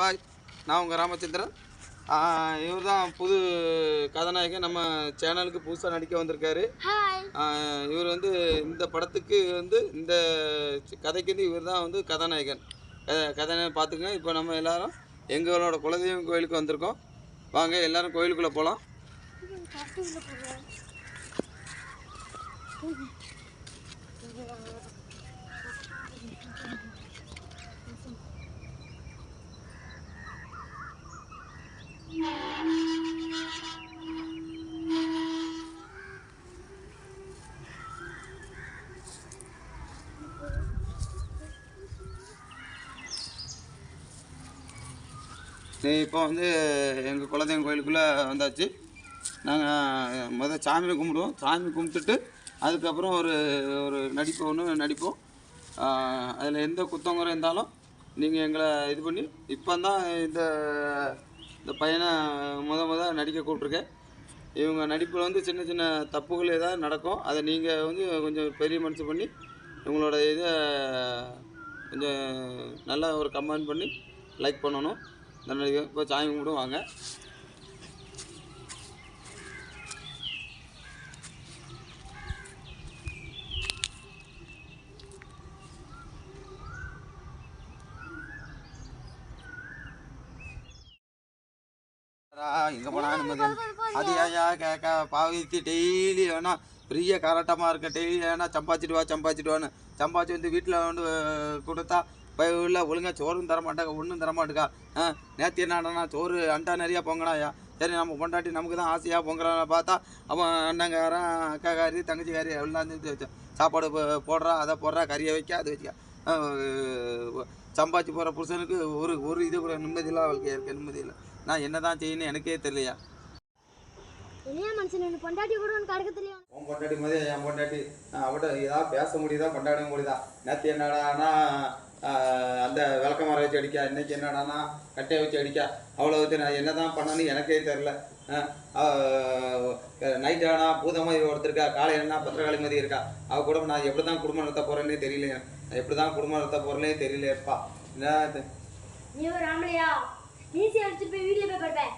பாய். நான் உங்கள் ராமச்சந்திரன். இவர் தான் புது கதாநாயகன். நம்ம சேனலுக்கு புதுசாக நடிக்க வந்திருக்காரு. இவர் வந்து இந்த படத்துக்கு வந்து இந்த கதைக்கு வந்து இவர் தான் வந்து கதாநாயகன். கதை கதாநாயகன் பார்த்துங்க இப்போ நம்ம எல்லாரும் எங்களோட குலதெய்வம் கோயிலுக்கு வந்திருக்கோம். வாங்க எல்லாரும் கோயிலுக்குள்ளே போகலாம் இப்போ வந்து எங்கள் குலதெய்வம் கோயிலுக்குள்ளே வந்தாச்சு. நாங்கள் முதல் சாமியை கும்பிடுவோம். சாமி கும்பிட்டுட்டு அதுக்கப்புறம் ஒரு ஒரு நடிப்பு ஒன்று நடிப்போம். அதில் எந்த குத்தங்குறை இருந்தாலும் நீங்கள் எங்களை இது பண்ணி இப்போ தான் இந்த இந்த பையனை முத முத நடிக்க கூப்பிட்ருக்கேன் இவங்க நடிப்பில் வந்து சின்ன சின்ன தப்புகள் ஏதாவது நடக்கும். அதை நீங்கள் வந்து கொஞ்சம் பெரிய மனசு பண்ணி உங்களோட இதை கொஞ்சம் நல்லா ஒரு கமெண்ட் பண்ணி லைக் பண்ணணும். நடிகை இப்போ சாமி கும்பிடும் வாங்க. எங்கே போனா நிம்மதி. அது ஏயா கேட்க பாவித்து டெய்லி வேணா பெரிய கரட்டமாக இருக்க டெய்லி வேணா சம்பாதிச்சிட்டு வா சம்பாதிச்சிட்டு வான்னு. சம்பாதிச்சு வந்து வீட்டில் வந்து கொடுத்தா உள்ள ஒழுங்கா சோறும் தர மாட்டாங்க ஒன்றும் தர மாட்டேக்கா ஆ நேற்று என்னடா சோறு அண்டா நிறையா பொங்கடாயா சரி நம்ம பொண்டாட்டி நமக்கு தான் ஆசையாக பொங்குறான்னு பார்த்தா அவன் அண்ணங்காரன் அக்காக்காரி தங்கச்சிக்காரி எல்லாம் சாப்பாடு போடுறா அதை போடுறா கறியை வைக்க அது வைக்க. சம்பாதிச்சு போகிற புருஷனுக்கு ஒரு ஒரு இது கூட நிம்மதியில்லாம் வாழ்க்கையாக இருக்க நிம்மதி இல்லை. நான் என்ன தான் செய்யணும் எனக்கே தெரியலையா? பொண்டாட்டி கூட உனக்கு தெரியும். உன் பொண்டாட்டி மாதிரி என் பொண்டாட்டி? அவட்ட ஏதாவது பேச முடியுதா? கொண்டாட முடியுதா? நேற்று என்னடானா அந்த விளக்கமாரை வச்சு அடிக்க இன்றைக்கி என்னடானா கட்டையை வச்சு அடிக்க. அவ்வளோ வச்சு நான் என்ன தான் பண்ணணும்னு எனக்கே தெரில நைட் ஆனா பூதமதி ஒருத்தருக்கா காலையிலனா என்ன பத்திரகாளி இருக்கா. அவள் கூட நான் எப்படி தான் குடும்பம் நடத்த போறேன்னே தெரியல நான் எப்படி தான் குடும்பம் நடத்த போறேனே தெரியலையப்பா. என்ன இது? நீ ஒரு ஆம்பளையா அடிச்சுட்டு போய் வீட்டில் போய் படுப்பேன்